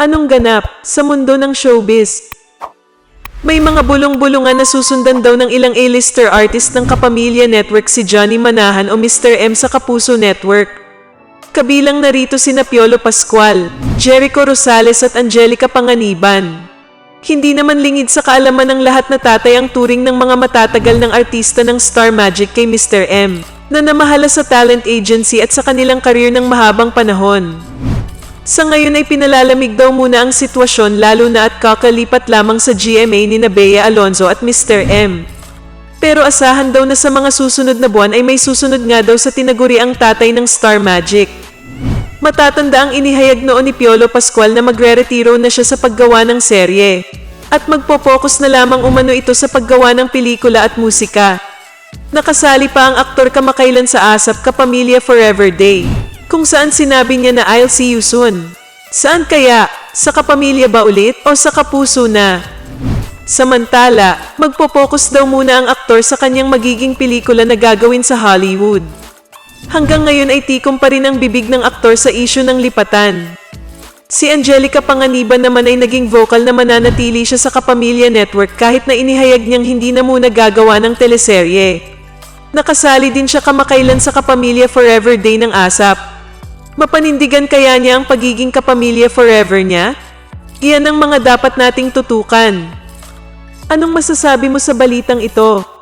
Anong ganap sa mundo ng showbiz? May mga bulong-bulungan na susundan daw ng ilang A-lister artist ng Kapamilya Network si Johnny Manahan o Mr. M sa Kapuso Network. Kabilang narito sina Piolo Pascual, Jericho Rosales at Angelica Panganiban. Hindi naman lingid sa kaalaman ng lahat na tatay ang turing ng mga matatagal ng artista ng Star Magic kay Mr. M, na namahala sa talent agency at sa kanilang karir ng mahabang panahon. Sa ngayon ay pinalalamig daw muna ang sitwasyon lalo na at kakalipat lamang sa GMA ni Bea Alonzo at Mr. M. Pero asahan daw na sa mga susunod na buwan ay may susunod nga daw sa tinaguriang tatay ng Star Magic. Matatanda ang inihayag noon ni Piolo Pascual na magre-retiro na siya sa paggawa ng serye. At magpo-focus na lamang umano ito sa paggawa ng pelikula at musika. Nakasali pa ang aktor kamakailan sa ASAP Kapamilya Forever Day, kung saan sinabi niya na I'll see you soon. Saan kaya? Sa kapamilya ba ulit o sa kapuso na? Samantala, magpo-focus daw muna ang aktor sa kanyang magiging pelikula na gagawin sa Hollywood. Hanggang ngayon ay tikom pa rin ang bibig ng aktor sa isyu ng lipatan. Si Angelica Panganiban naman ay naging vocal na mananatili siya sa Kapamilya Network kahit na inihayag niyang hindi na muna gagawa ng teleserye. Nakasali din siya kamakailan sa Kapamilya Forever Day ng ASAP. Mapanindigan kaya niya ang pagiging Kapamilya Forever niya? Iyan ang mga dapat nating tutukan. Anong masasabi mo sa balitang ito?